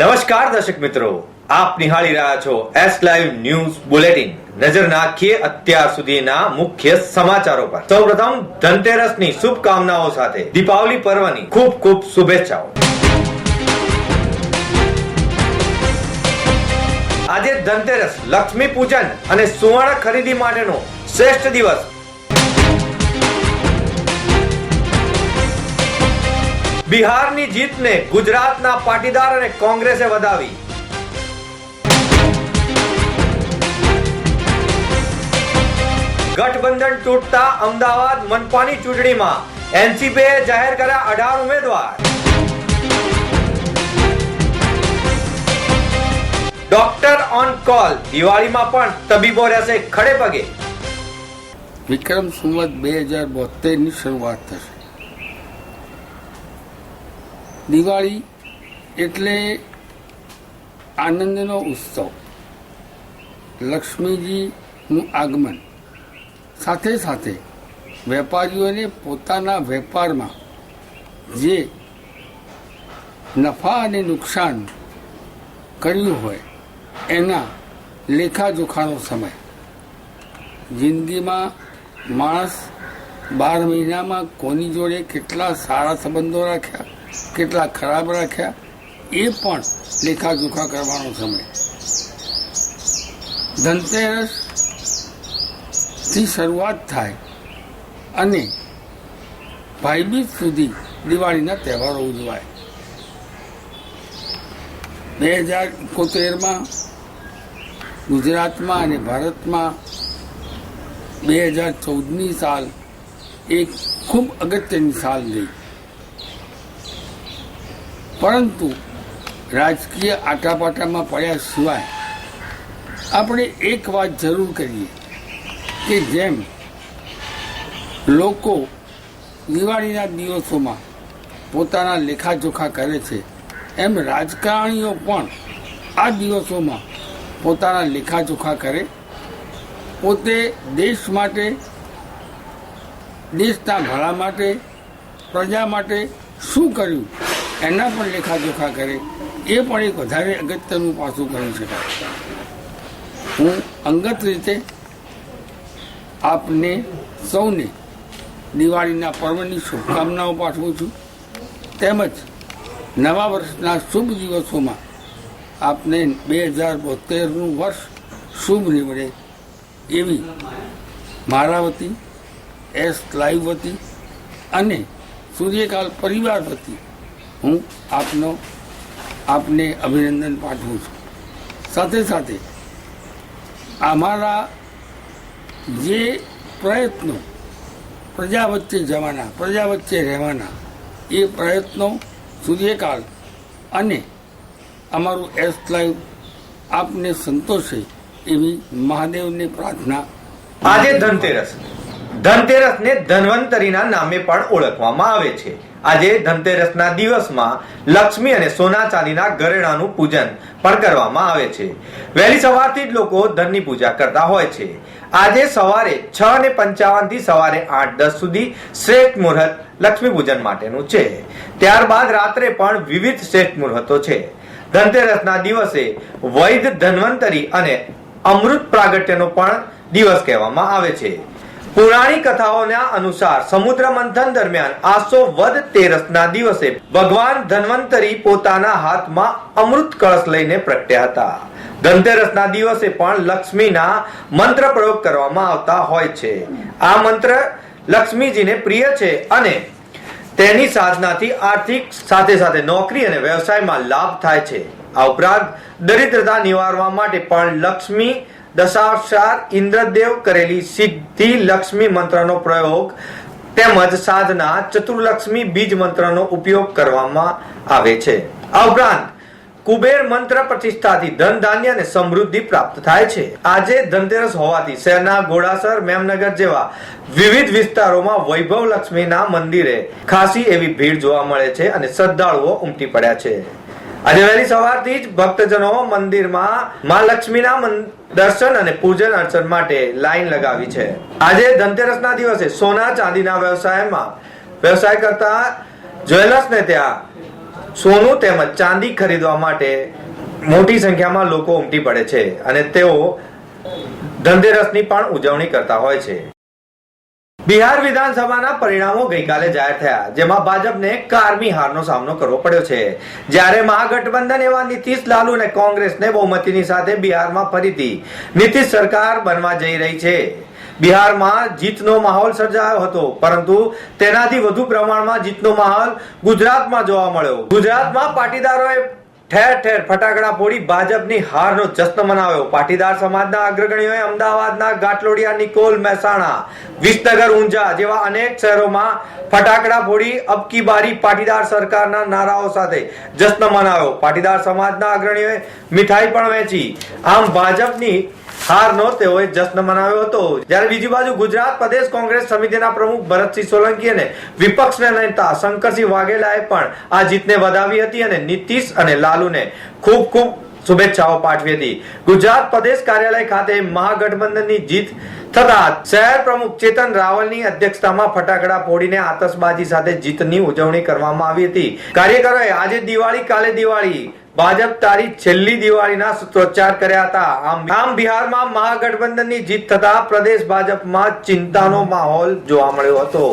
નમસ્કાર દર્શક મિત્રો. આપ નિહાળી રહ્યા છો એસ લાઈવ ન્યૂઝ બુલેટિન નજર નાખીએ અત્યાર સુધીના મુખ્ય સમાચારો પર. સૌપ્રથમ ધનતેરસની શુભકામનાઓ સાથે દીપાવલી પર્વની ખૂબ ખૂબ શુભેચ્છાઓ. આજે ધનતેરસ, લક્ષ્મી પૂજન અને સુવર્ણ ખરીદી માટેનો શ્રેષ્ઠ દિવસ બિહારની જીતને ગુજરાતના પાટીદાર અને કોંગ્રેસે વધાવી. ગઠબંધન તૂટતા અમદાવાદ મનપાની ચૂંટણીમાં એનસીપીએ જાહેર કર્યા અઢાર ઉમેદવાર. ડોક્ટર ઓન કોલ, દિવાળીમાં પણ તબીબો રહેશે ખડે પગે. વિક્રમ સંવત બે હજાર બોતેરની શરૂઆત થશે. દિવાળી એટલે આનંદનો ઉત્સવ. લક્ષ્મીજીનું આગમન. સાથે સાથે વેપારીઓને પોતાના વેપારમાં જે નફા અને નુકસાન કર્યું હોય, એના લેખાજોખાનો સમય. જિંદગીમાં માણસ બાર મહિનામાં કોની જોડે કેટલા સારા સંબંધો રાખ્યા? કેટલા ખરાબ રાખ્યા, એ પણ લેખાજોખા કરવાનો સમય. ધનતેરસથી શરૂઆત થાય અને ભાઈબીજ સુધી દિવાળીના તહેવારો ઉજવાય. બે હજાર એકોતેરમાં ગુજરાતમાં અને ભારતમાં બે હજાર ચૌદની સાલ એક ખૂબ અગત્યની સાલ ગઈ. પરંતુ રાજકીય આટાપાટામાં પડ્યા સિવાય આપણે એક વાત જરૂર કરીએ કે જેમ લોકો દિવાળીના દિવસોમાં પોતાના લેખાજોખા કરે છે, એમ રાજકારણીઓ પણ આ દિવસોમાં પોતાના લેખાજોખા કરે. પોતે દેશ માટે, દેશના ભલા માટે, પ્રજા માટે શું કર્યું? એના પણ લેખાજોખા કરે, એ પણ એક વધારે અગત્યનું પાસું કરી શકાય. હું અંગત રીતે આપને સૌને દિવાળીના પર્વની શુભકામનાઓ પાઠવું છું. તેમજ નવા વર્ષના શુભ દિવસોમાં આપને બે હજાર બોતેરનું વર્ષ શુભ નીવડે એવી મારા વતી એસ લાઈવ વતી અને સૂર્યકાલ પરિવાર વતી હું આપનો, આપને અભિનંદન પાઠવું છું. સાથે સાથે અમારા જે પ્રયત્નો પ્રજા વચ્ચે જવાના, પ્રજા વચ્ચે રહેવાના, એ પ્રયત્નો સૂર્યકાળ અને અમારું એસ લાઈવ આપને સંતોષે એવી મહાદેવને પ્રાર્થના. આજે ધનતેરસ. ધનતેરસને ધન્વંતરીના નામે પણ ઓળખવામાં આવે છે. આજે ધનતેરસના દિવસમાં લક્ષ્મી અને સોના ચાંદીના ઘરેણાનું પૂજન પણ કરવામાં આવે છે. વહેલી સવારથી જ લોકો ધનની પૂજા કરતા હોય છે. આજે સવારે છ ને પંચાવનથી સવારે આઠ દસ સુધી શ્રેષ્ઠ મુહૂર્ત લક્ષ્મી પૂજન માટેનું છે. ત્યારબાદ રાત્રે પણ વિવિધ શ્રેષ્ઠ મુહૂર્તો છે. ધનતેરસના દિવસે વૈધ ધન્વંતરી અને અમૃત પ્રાગટ્યનો પણ દિવસ કહેવામાં આવે છે. પુરાણી કથાઓના અનુસાર સમુદ્ર મંથન દરમિયાન આસો વદ તેરસના દિવસે ભગવાન ધન્વંતરી પોતાના હાથમાં અમૃત કળશ લઈને પ્રગટ્યા હતા. ધનતેરસના દિવસે પણ લક્ષ્મીના મંત્ર પ્રયોગ કરવામાં આવતા હોય છે. આ મંત્ર લક્ષ્મીજીને પ્રિય છે અને તેની સાધનાથી આર્થિક સાથે સાથે નોકરી અને વ્યવસાયમાં લાભ થાય છે. આ ઉપરાંત દરિદ્રતા નિવારવા માટે પણ લક્ષ્મી દશાવતાર ઇન્દ્રદેવ કરેલી સિદ્ધિ લક્ષ્મી મંત્રનો પ્રયોગ તેમજ સાધના ચતુર્લક્ષ્મી બીજ મંત્રનો ઉપયોગ કરવામાં આવે છે. આ ઉપરાંત, કુબેર મંત્ર પ્રતિષ્ઠાથી ધન ધાન્ય અને સમૃદ્ધિ પ્રાપ્ત થાય છે. આજે ધનતેરસ હોવાથી શહેરના ઘોડાસર, મેમનગર જેવા વિવિધ વિસ્તારોમાં વૈભવ લક્ષ્મીના મંદિરે ખાસી એવી ભીડ જોવા મળે છે અને શ્રદ્ધાળુઓ ઉમટી પડ્યા છે. આજે વહેલી સવારથી જ ભક્તજનો મંદિરમાં મા લક્ષ્મીના દર્શન અને પૂજન અર્ચન માટે લાઈન લગાવી છે. આજે ધનતેરસના દિવસે સોના ચાંદીના વ્યવસાયમાં વ્યવસાય કરતા જ્વેલર્સને ત્યાં સોનું તેમજ ચાંદી ખરીદવા માટે મોટી સંખ્યામાં લોકો ઉમટી પડે છે અને તેઓ ધનતેરસની પણ ઉજવણી કરતા હોય છે. બિહાર વિધાનસભાના પરિણામો ગઈકાલે જાહેર થયા, જેમાં ભાજપને કારમી હારનો સામનો કરવો પડ્યો છે. જ્યારે મહાગઠબંધન એવા નીતિશ લાલુ અને કોંગ્રેસને બહુમતીની સાથે બિહારમાં ફરીથી નીતિશ સરકાર બનવા જઈ રહી છે. બિહારમાં જીતનો માહોલ સર્જાયો હતો, પરંતુ તેનાથી વધુ પ્રમાણમાં જીતનો માહોલ ગુજરાતમાં જોવા મળ્યો. ગુજરાતમાં પાટીદારોએ ઠેર ઠેર ફટાકડા ફોડી ભાજપની હારનો જશ્ન મનાવ્યો. પાટીદાર સમાજના અગ્રગણીઓએ અમદાવાદના ગાટલોડિયા નિકોલ મહેસાણા, વિસનગર, ઊંઝા જેવા અનેક શહેરોમાં ફટાકડા ફોડી અબકી બારી પાટીદાર સરકારના નારાઓ સાથે જશ્ન મનાવ્યો. પાટીદાર સમાજના અગ્રણીઓએ મીઠાઈ પણ વહેંચી. આમ ભાજપની હારનો તેઓએ જશ્ન મનાવ્યો હતો. જ્યારે બીજી બાજુ ગુજરાત પ્રદેશ કોંગ્રેસ સમિતિના પ્રમુખ ભરતસિંહ સોલંકી અને વિપક્ષના નેતા શંકરસિંહ વાઘેલાએ પણ આ જીતને વધાવી હતી અને નીતિશ અને લાલુને ખૂબ ખૂબ શુભેચ્છાઓ પાઠવી હતી. ગુજરાત પ્રદેશ કાર્યાલય ખાતે મહાગઠબંધનની જીત થતા શહેર પ્રમુખ ચેતન રાવલની અધ્યક્ષતામાં ફટાકડા ફોડીને આતશબાજી સાથે જીતની ઉજવણી કરવામાં આવી હતી. કાર્યકરોએ આજે દિવાળી, કાલે દિવાળી ભાજપ તારી છેલ્લી દિવાળીના સૂત્રોચ્ચાર કર્યા હતા. આમ આમ બિહારમાં મહાગઠબંધનની જીત થતા પ્રદેશ ભાજપમાં ચિંતાનો માહોલ જોવા મળ્યો હતો.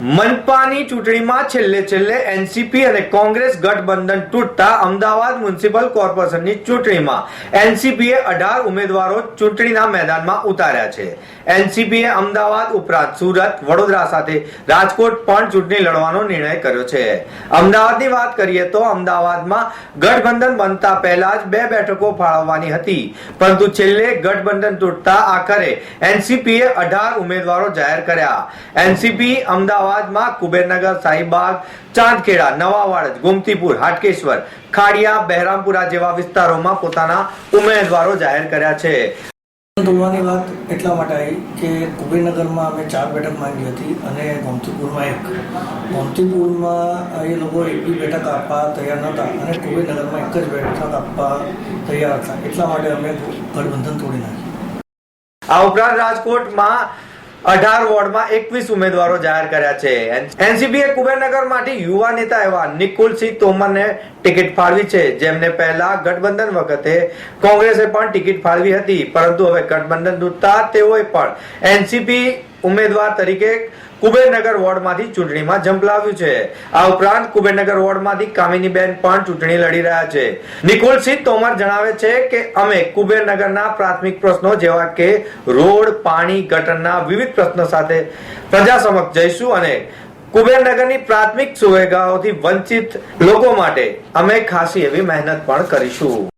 મનપાની ચૂંટણીમાં છેલ્લે છેલ્લે એનસીપી અને કોંગ્રેસ ગઠબંધન તૂટતા અમદાવાદ મ્યુનિસિપલ કોર્પોરેશનની ચૂંટણીમાં. એનસીપીએ અઢાર ઉમેદવારો ચૂંટણીના મેદાનમાં ઉતાર્યા છે. એનસીપીએ અમદાવાદ ઉપરાંત સુરત, વડોદરા સાથે રાજકોટ પણ ચૂંટણી લડવાનો નિર્ણય કર્યો છે. અમદાવાદની વાત કરીએ તો અમદાવાદમાં ગઠબંધન બનતા પહેલા જ બે બેઠકો ફાળવવાની હતી. પરંતુ છેલ્લે ગઠબંધન તૂટતા આખરે એનસીપીએ અઢાર ઉમેદવારો જાહેર કર્યા. એનસીપી અમદાવાદમાં કુબેરનગર શાહીબાગ ચાંદખેડા નવાવાડજ ગોમતીપુર હાટકેશ્વર ખાડિયા બહેરામપુરા જેવા વિસ્તારોમાં પોતાના ઉમેદવારો જાહેર કર્યા છે. ધોવાની વાત એટલા માટે આવી કે કુબેરનગરમાં અમે ચાર બેઠક માંગી હતી અને ગોમતીપુરમાં એક. ગોમતીપુરમાં એ લોકો એક બી બેઠક આપવા તૈયાર નહોતા અને કુબેરનગરમાં એક જ બેઠક આપવા તૈયાર હતા. એટલા માટે અમે ગઠબંધન તોડી નાખ્યું. આ ઉપરાંત રાજકોટમાં અઢાર વોર્ડમાં એકવીસ ઉમેદવારો જાહેર કર્યા છે. એનસીબીએ કુબેરનગરમાંથી યુવા નેતા એવા નિકુલસિંહ તોમરને ટિકિટ ફાળવી છે. જેમને પહેલા ગઠબંધન વખતે કોંગ્રેસે પણ ટિકિટ ફાળવી હતી. પરંતુ હવે ગઠબંધન તૂટતા તેઓએ પણ એનસીપી ઉમેદવાર તરીકે કુબેરનગર વોર્ડમાંથી ચૂંટણીમાં ઝંપલાવ્યું છે. આ ઉપરાંત કુબેરનગર વોર્ડમાંથી કામિનીબેન પણ ચૂંટણી લડી રહ્યા છે. નિકુલસિંહ તોમર જણાવે છે કે અમે કુબેરનગરના પ્રાથમિક પ્રશ્નો જેવા કે રોડ, પાણી, ગટરના વિવિધ પ્રશ્નો સાથે પ્રજા સમક્ષ જઈશું અને કુબેરનગરની પ્રાથમિક સુવિધાઓથી વંચિત લોકો માટે અમે ખાસી એવી મહેનત પણ કરીશું.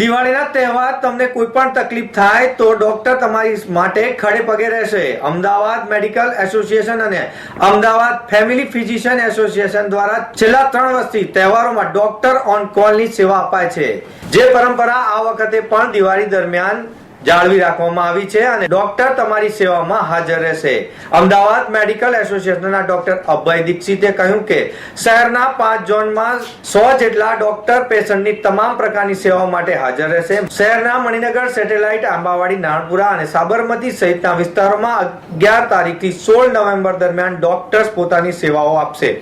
દિવાળીના તહેવાર તમને કોઈ પણ તકલીફ થાય તો ડોક્ટર તમારી માટે ખડે પગે રહેશે. અમદાવાદ મેડિકલ એસોસિએશન અને અમદાવાદ ફેમિલી ફિઝિશિયન એસોસિએશન દ્વારા છેલ્લા ત્રણ વર્ષથી તહેવારોમાં ડોક્ટર ઓન કોલની સેવા અપાય છે. જે પરંપરા આ વખતે પણ દિવાળી દરમિયાન જાળવી રાખવામાં આવી છે અને ડોક્ટર તમારી સેવામાં હાજર રહેશે અમદાવાદ મેડિકલ એસોસિએશનના ડોક્ટર અભય દીક્ષિતે કહ્યું કે શહેરના પાંચ ઝોનમાં સો જેટલા ડોક્ટર પેશન્ટની તમામ પ્રકારની સેવાઓ માટે હાજર રહેશે શહેરના મણિનગર સેટેલાઇટ આંબાવાડી નાણપુરા અને સાબરમતી સહિતના વિસ્તારોમાં અગિયાર તારીખથી સોળ નવેમ્બર દરમિયાન ડોક્ટર્સ પોતાની સેવાઓ આપશે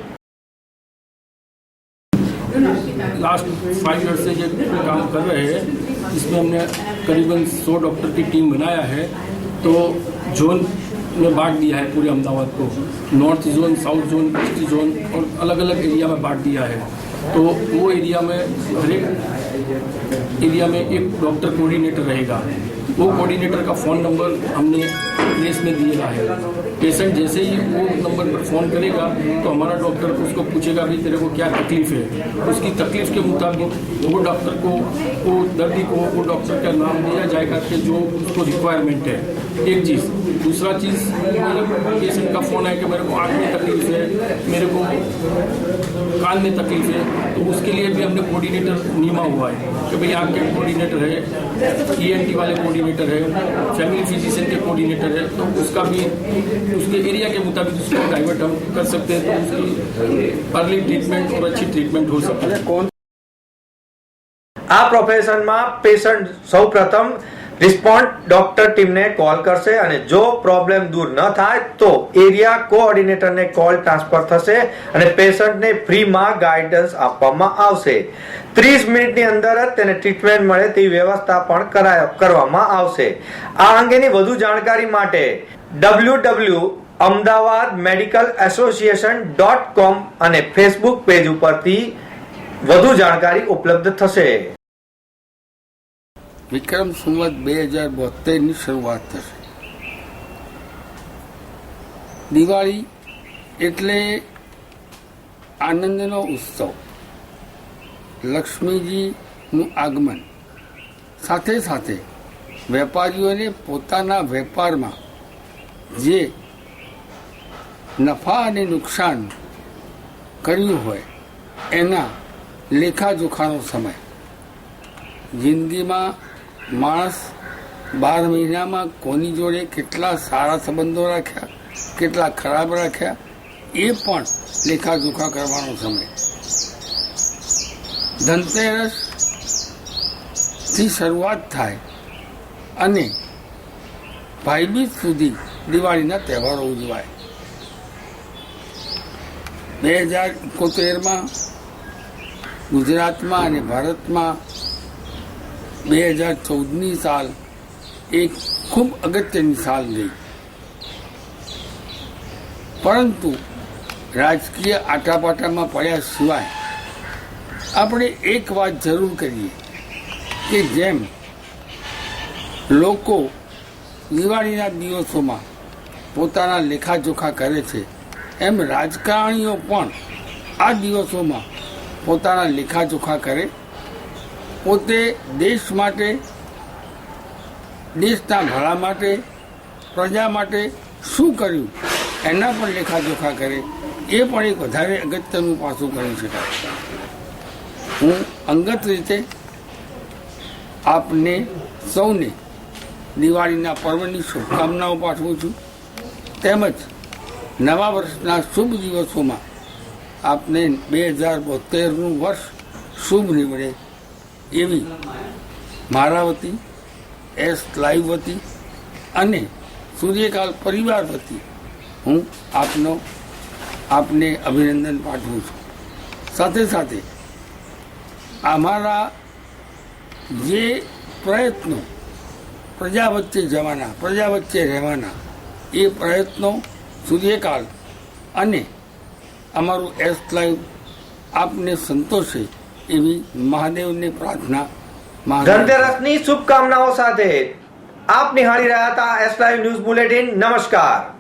लास्ट फाइव ईयर से ये काम कर रहे हैं इसमें हमने करीबन सौ डॉक्टर की टीम बनाया है तो जोन में बांट दिया है पूरे अहमदाबाद को। North zone south zone east zone और अलग अलग एरिया में बांट दिया है। तो वो एरिया में हर एक एरिया में एक डॉक्टर कोऑर्डिनेटर रहेगा। वो कोऑर्डिनेटर का फ़ोन नंबर हमने प्लेस में दिया है। पेशेंट जैसे ही वो नंबर पर फ़ोन करेगा तो हमारा डॉक्टर उसको पूछेगा, भाई, तेरे को क्या तकलीफ़ है? उसकी तकलीफ़ के मुताबिक वो डॉक्टर को, वो दर्दी को, वो डॉक्टर का नाम दिया जाएगा कि जो उसको रिक्वायरमेंट है। एक चीज़। दूसरा चीज़ पेशेंट का फ़ोन है कि मेरे को आँख में तकलीफ़ है, मेरे को कान में तकलीफ़ है तो उसके लिए भी हमने कोऑर्डिनेटर नियमा हुआ है कि भाई आपके कोऑर्डिनेटर है ई वाले कोऑर्डिनेटर है फैमिली फिजिशियन के कोऑर्डिनेटर है तो उसका भी उसके एरिया के मुताबिक उसको डाइवर्ट हम कर सकते हैं तो उसकी अर्ली ट्रीटमेंट और अच्छी ट्रीटमेंट हो सकती है આ પ્રોફેશનમાં પેશન્ટ સૌ પ્રથમ રિસ્પોન્ડ ડોક્ટર ટીમને કોલ કરશે અને જો પ્રોબ્લેમ દૂર ન થાય તો એરિયા કોઓર્ડિનેટરને કોલ ટ્રાન્સફર થશે અને પેશન્ટને ફ્રીમાં ગાઈડન્સ આપવામાં આવશે. ત્રીસ મિનિટની અંદર જ તેને ટ્રીટમેન્ટ મળે તેવી વ્યવસ્થા પણ કરાય- કરવામાં આવશે. આ અંગેની વધુ જાણકારી માટે W W Ahmedabad medical association dot com અને ફેસબુક પેજ ઉપરથી વધુ જાણકારી ઉપલબ્ધ થશે. વિક્રમ સંવત બે હજાર બોતેરની શરૂઆત થશે. દિવાળી એટલે આનંદનો ઉત્સવ. લક્ષ્મીજીનું આગમન. સાથે સાથે વેપારીઓને પોતાના વેપારમાં જે નફા અને નુકસાન કર્યું હોય, એના લેખાજોખાનો સમય. જિંદગીમાં માણસ બાર મહિનામાં કોની જોડે કેટલા સારા સંબંધો રાખ્યા, કેટલા ખરાબ રાખ્યા, એ પણ લેખાજોખા કરવાનો સમય. ધનતેરસથી શરૂઆત થાય અને ભાઈબીજ સુધી દિવાળીના તહેવારો ઉજવાય. બે હજાર એકોતેરમાં ગુજરાતમાં અને ભારતમાં બે હજાર ચૌદની સાલ એક ખૂબ અગત્યની સાલ ગઈ. પરંતુ રાજકીય આટાપાટામાં પડ્યા સિવાય આપણે એક વાત જરૂર કરીએ કે જેમ લોકો દિવાળીના દિવસોમાં પોતાના લેખાજોખા કરે છે, એમ રાજકારણીઓ પણ આ દિવસોમાં પોતાના લેખાજોખા કરે પોતે દેશ માટે, દેશના ભલા માટે, પ્રજા માટે શું કર્યું, એના પણ લેખાજોખા કરે, એ પણ એક વધારે અગત્યનું પાસું કરી શકાય. હું અંગત રીતે આપને સૌને દિવાળીના પર્વની શુભકામનાઓ પાઠવું છું. તેમજ નવા વર્ષના શુભ દિવસોમાં આપને બે હજાર બોતેરનું વર્ષ શુભ નીવડે. એવી મારા વતી, એસ લાઈવ વતી અને સૂર્યકાલ પરિવાર વતી હું આપનો, આપને અભિનંદન પાઠવું છું. સાથે સાથે અમારા જે પ્રયત્નો પ્રજા વચ્ચે જવાના, પ્રજા વચ્ચે રહેવાના, એ પ્રયત્નો સૂર્યકાલ અને અમારું એસ લાઈવ આપને સંતોષે એવી મહાદેવને પ્રાર્થના ધનતેરસની શુભકામનાઓ સાથે આપ નિહાળી રહ્યા હતા એસ લાઈવ ન્યૂઝ બુલેટિન નમસ્કાર.